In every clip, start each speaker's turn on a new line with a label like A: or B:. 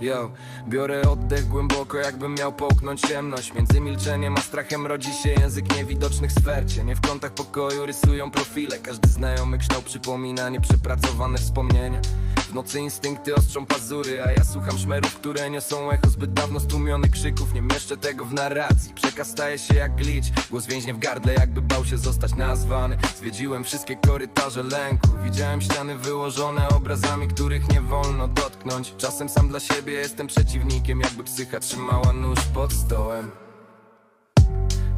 A: Yo, biorę oddech głęboko, jakbym miał połknąć ciemność. Między milczeniem a strachem rodzi się język niewidocznych sfer Cienie w kątach pokoju rysują profile. Każdy znajomy kształt przypomina nieprzepracowane wspomnienia W nocy instynkty ostrzą pazury, a ja słucham szmerów, które niosą echo Zbyt dawno stłumionych krzyków, nie mieszczę tego w narracji. Przekaz staje się jak glitch, głos więźnie w gardle jakby bał się zostać nazwany. Zwiedziłem wszystkie korytarze lęku. Widziałem ściany wyłożone obrazami, których nie wolno dotknąć. Czasem sam dla siebie jestem przeciwnikiem, jakby psycha trzymała nóż pod stołem.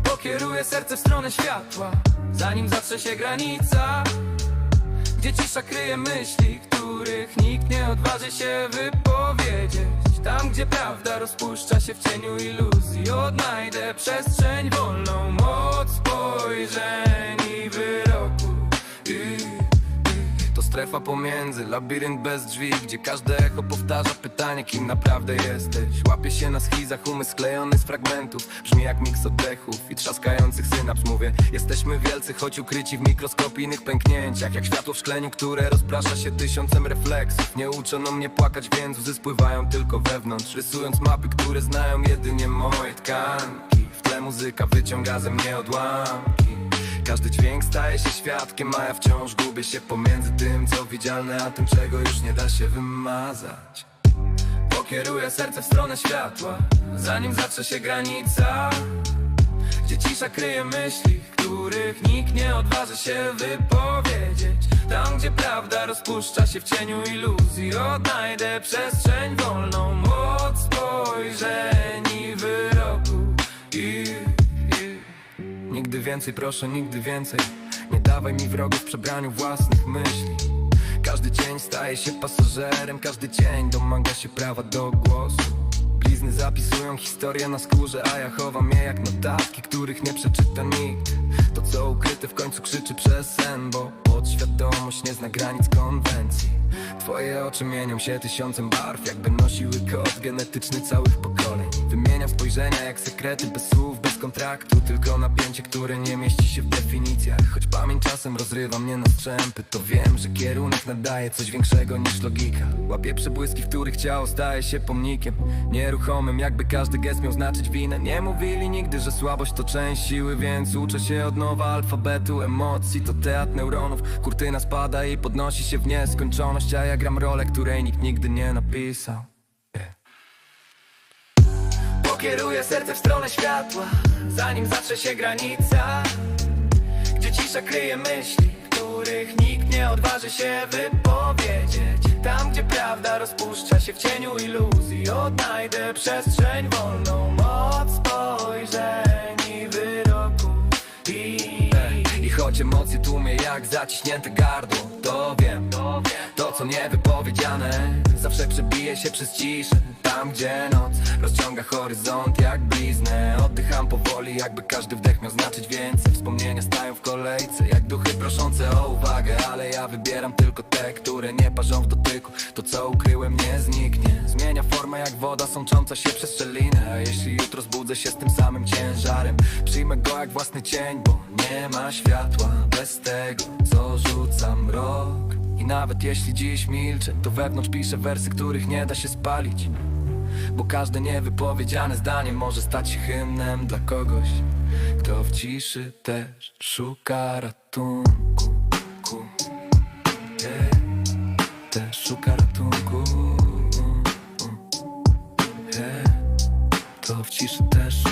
A: Pokieruję serce w stronę światła, zanim zatrze się granica Gdzie cisza kryje myśli, których nikt nie odważy się wypowiedzieć. Tam, gdzie prawda rozpuszcza się w cieniu iluzji Odnajdę przestrzeń wolną, moc spojrzeń i to strefa pomiędzy, labirynt bez drzwi Gdzie każde echo powtarza pytanie, kim naprawdę jesteś. Łapię się na schizach, umysł sklejony z fragmentów. Brzmi jak miks oddechów i trzaskających synaps. Mówię, jesteśmy wielcy, choć ukryci w mikroskopijnych pęknięciach. Jak światło w szkleniu, które rozprasza się tysiącem refleksów. Nie uczono mnie płakać, więc łzy spływają tylko wewnątrz. Rysując mapy, które znają jedynie moje tkanki. W tle muzyka wyciąga ze mnie odłamki każdy dźwięk staje się świadkiem, a ja wciąż gubię się pomiędzy tym, co widzialne, a tym, czego już nie da się wymazać. Pokieruję serce w stronę światła, zanim zatrze się granica, gdzie cisza kryje myśli, których nikt nie odważy się wypowiedzieć. Tam, gdzie prawda rozpuszcza się w cieniu iluzji, odnajdę przestrzeń wolną, moc spojrzeń Nigdy więcej, proszę, nigdy więcej. Nie dawaj mi wrogów w przebraniu własnych myśli. Każdy dzień staje się pasażerem Każdy dzień domaga się prawa do głosu. Blizny zapisują historię na skórze A ja chowam je jak notatki, których nie przeczyta nikt. To co ukryte w końcu krzyczy przez sen Bo podświadomość nie zna granic konwencji. Twoje oczy mienią się tysiącem barw Jakby nosiły kod genetyczny całych pokoleń. Wymieniam spojrzenia jak sekrety bez słów, bez kontraktu Tylko napięcie, które nie mieści się w definicjach. Choć pamięć czasem rozrywa mnie na strzępy To wiem, że kierunek nadaje coś większego niż logika. Łapię przebłyski, w których ciało staje się pomnikiem Nieruchomym, jakby każdy gest miał znaczyć winę. Nie mówili nigdy, że słabość to część siły Więc uczę się od nowa alfabetu emocji. To teatr neuronów, kurtyna spada i podnosi się w nieskończoność A ja gram rolę, której nikt nigdy nie napisał Pokieruję serce w stronę światła Zanim zatrze się granica. Gdzie cisza kryje myśli Których nikt nie odważy się wypowiedzieć. Tam, gdzie prawda rozpuszcza się w cieniu iluzji Odnajdę przestrzeń wolną. Moc spojrzeń i wyroku I, I choć emocje tłumie jak zaciśnięte gardło To wiem, to co niewypowiedziane. Zawsze przebije się przez ciszę Tam gdzie noc rozciąga horyzont jak bliznę. Oddycham powoli jakby każdy wdech miał znaczyć więcej. Wspomnienia stają w kolejce jak duchy proszące o uwagę. Ale ja wybieram tylko te, które nie parzą w dotyku. To co ukryłem nie zniknie. Zmienia formę jak woda sącząca się przez szczelinę. A jeśli jutro zbudzę się z tym samym ciężarem Przyjmę go jak własny cień, bo nie ma światła Bez tego, co rzuca mrok I nawet jeśli dziś milczę, to wewnątrz piszę wersy, których nie da się spalić Bo każde niewypowiedziane zdanie może stać się hymnem dla kogoś Kto w ciszy też szuka ratunku Yeah. Też szuka ratunku Yeah. To w ciszy też